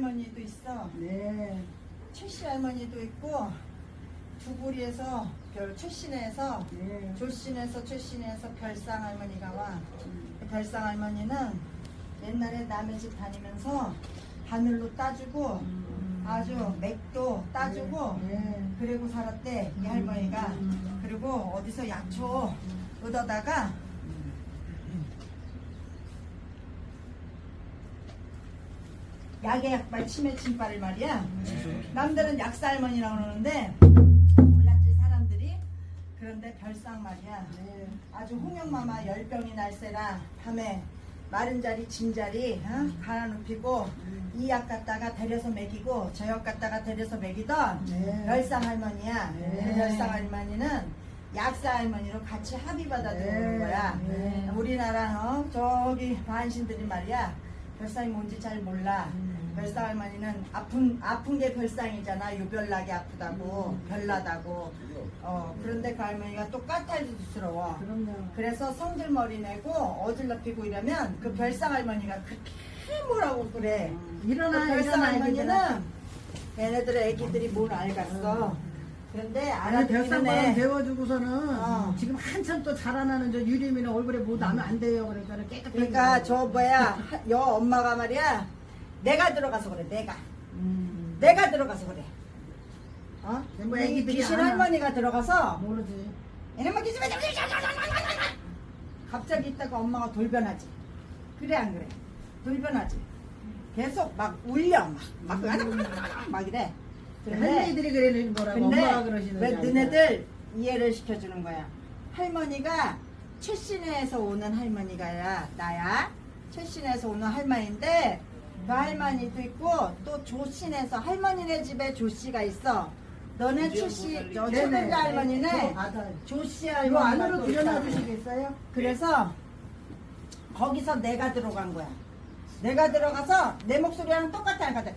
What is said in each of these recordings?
할머니도 있어. 네. 최씨 할머니도 있고 두구리에서 별 최신에서 네. 조신에서 최신에서 별상 할머니가 와. 음. 그 별상 할머니는 옛날에 남의 집 다니면서 바늘로 따주고 음. 아주 맥도 따주고 네. 그리고 살았대 이 할머니가 음. 그리고 어디서 약초 얻어다가 약에 약발 치매 침발을 말이야 남들은 약사 할머니라고 그러는데 몰랐지 사람들이 그런데 별상 말이야 네. 아주 홍영마마 열병이 날세라 밤에 마른 자리 진 자리 어? 갈아 눕히고 이 약 갖다가 데려서 먹이고 저 약 갖다가 데려서 먹이던 네. 별상 할머니야 네. 그 별상 할머니는 약사 할머니로 같이 합의 받아 들어오는 네. 거야 네. 우리나라 어? 저기 반신들이 말이야 별상이 뭔지 잘 몰라. 음. 별상 할머니는 아픈 아픈 게 별상이잖아. 유별나게 아프다고 음. 별나다고. 어 그런데 그 할머니가 그럼요. 그래서 성들머리 내고 어질러피고 이러면 그 별상 할머니가 그렇게 뭐라고 그래. 그 일어나 별상 일어나 할머니는 얘네들의 애기들이 뭘 알겠어 그런데 아니 알아듣기는 해 배워주고서는 어. 지금 한참 또 자라나는 저 유림이는 얼굴에 뭐 나면 안 돼요. 그러니까 깨끗하게. 그러니까 저 뭐야 하- 여 엄마가 말이야 내가 들어가서 그래 내가 음. 내가 들어가서 그래 어? 뭐 이 애기들이 귀신 알아. 할머니가 들어가서 모르지. 이놈의 기집애 갑자기 있다가 엄마가 돌변하지 그래 안 그래 돌변하지 계속 막 울려 막막 막 이래 근데, 할머니들이 그러는 거라고 근데 엄마가 그러시는 왜. 너네들 이해를 시켜주는 거야 할머니가 최신에서 오는 할머니가 나야 최신에서 오는 할머니인데 그 할머니도 있고 또 조신에서 할머니네 집에 조씨가 있어 너네 최씨 저 네네. 최근자 할머니네 받아요. 조씨 이거 할머니가 안으로 또 들여놔. 주시겠어요? 그래서 거기서 내가 들어간 거야. 내가 들어가서 내 목소리랑 똑같아 안 같아.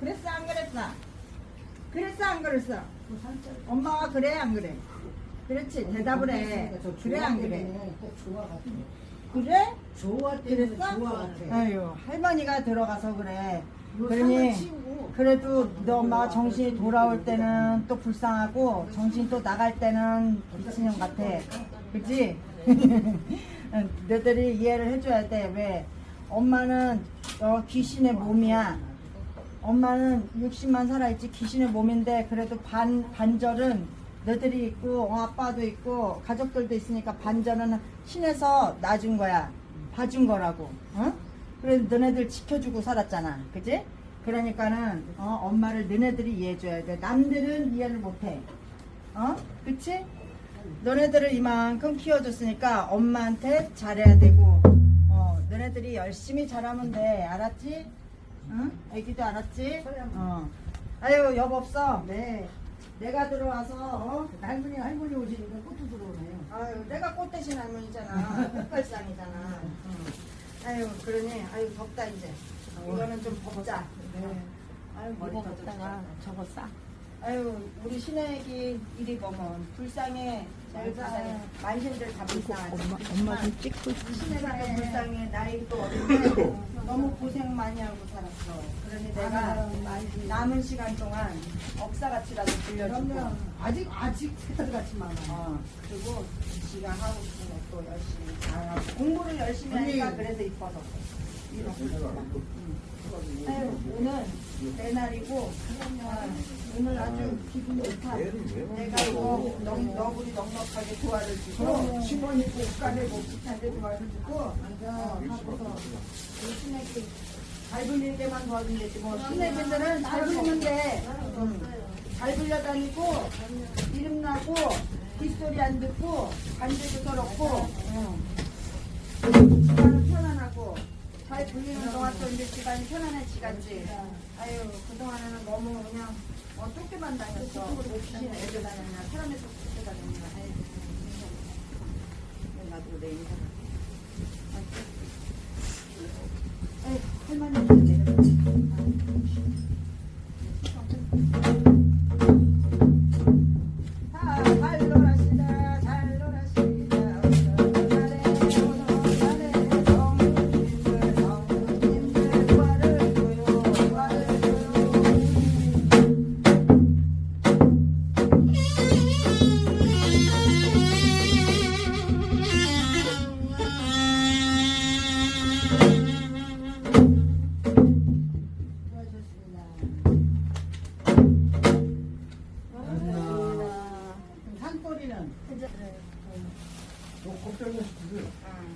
그랬어 안 그랬어? 그랬어 안 그랬어? 엄마가 그래 안 그래? 그렇지 대답을 해. 그래 안 그래? 꼭 좋아 같아. 그래? 좋아 때문에 그랬어? 좋아 같아. 아유 할머니가 들어가서 그래. 그러니 그래도 너 엄마가 정신이 돌아올 때는 또 불쌍하고 정신이 또 나갈 때는 미친년 같아. 그치? 너희들이 이해를 해줘야 돼. 왜? 엄마는 어, 귀신의 몸이야. 엄마는 60만 살아있지 귀신의 몸인데 그래도 반, 반절은 너희들이 있고 어, 아빠도 있고 가족들도 있으니까 반절은 신에서 놔준 거야. 봐준 거라고. 어? 그래 너네들 지켜주고 살았잖아. 그지? 그러니까는 어, 엄마를 너네들이 이해해줘야 돼. 남들은 이해를 못해. 어? 그치? 너네들을 이만큼 키워줬으니까 엄마한테 잘해야 되고 어, 너네들이 열심히 잘하면 돼. 알았지? 응? 애기도 알았지? 어. 아유 여보 없어. 네. 내가 들어와서 어? 할머니 할머니 오시니까 꽃도 들어오네요. 아유 내가 꽃 대신 할머니잖아. 꽃갈상이잖아. 응. 아유 그러니 아유 덥다 이제. 이거는 좀 벗자. 네. 아유 머리 먹다가 저거 싸. 아유 우리 신애기 이리 보면 불쌍해 제일 불쌍해 만신들 다 불쌍하지 엄마 엄마 좀 찍고 있어. 신애가 불쌍해 나이도 어린데 너무 고생 많이 하고 살았어. 그러니 내가 남은 시간 동안 억사같이라도 그러면 아직 아직 새들같이 많아. 어, 그리고 지가 하고 싶은 것도 열심히 잘하고. 공부를 열심히 언니. 하니까 그래서 이뻐서. 아유 오늘 내 날이고. 아, 오늘 아주 기분 좋다. 내가 이거 넉, 너구리 넉넉하게 조화를 주고 시원 있고 옷가리고 비슷한데 조화를 주고 어, 하고서 우리 신애기 잘 불리게만 도와주면 되지 뭐. 신애기들은 잘 불리면 돼 응. 잘 불려다니고 이름 나고 뒷소리 안 듣고 관제도 더럽고 응. 시간은 편안하고 잘 불리는 동안 또 이제 시간이 편안해지겠지. 아유 그동안 너무 그냥 어, 쫓겨만 다녔어. 귀신 애들 다녔냐 사람에서 쫓겨다녔냐 아유 나도 내 인사 할머니 자,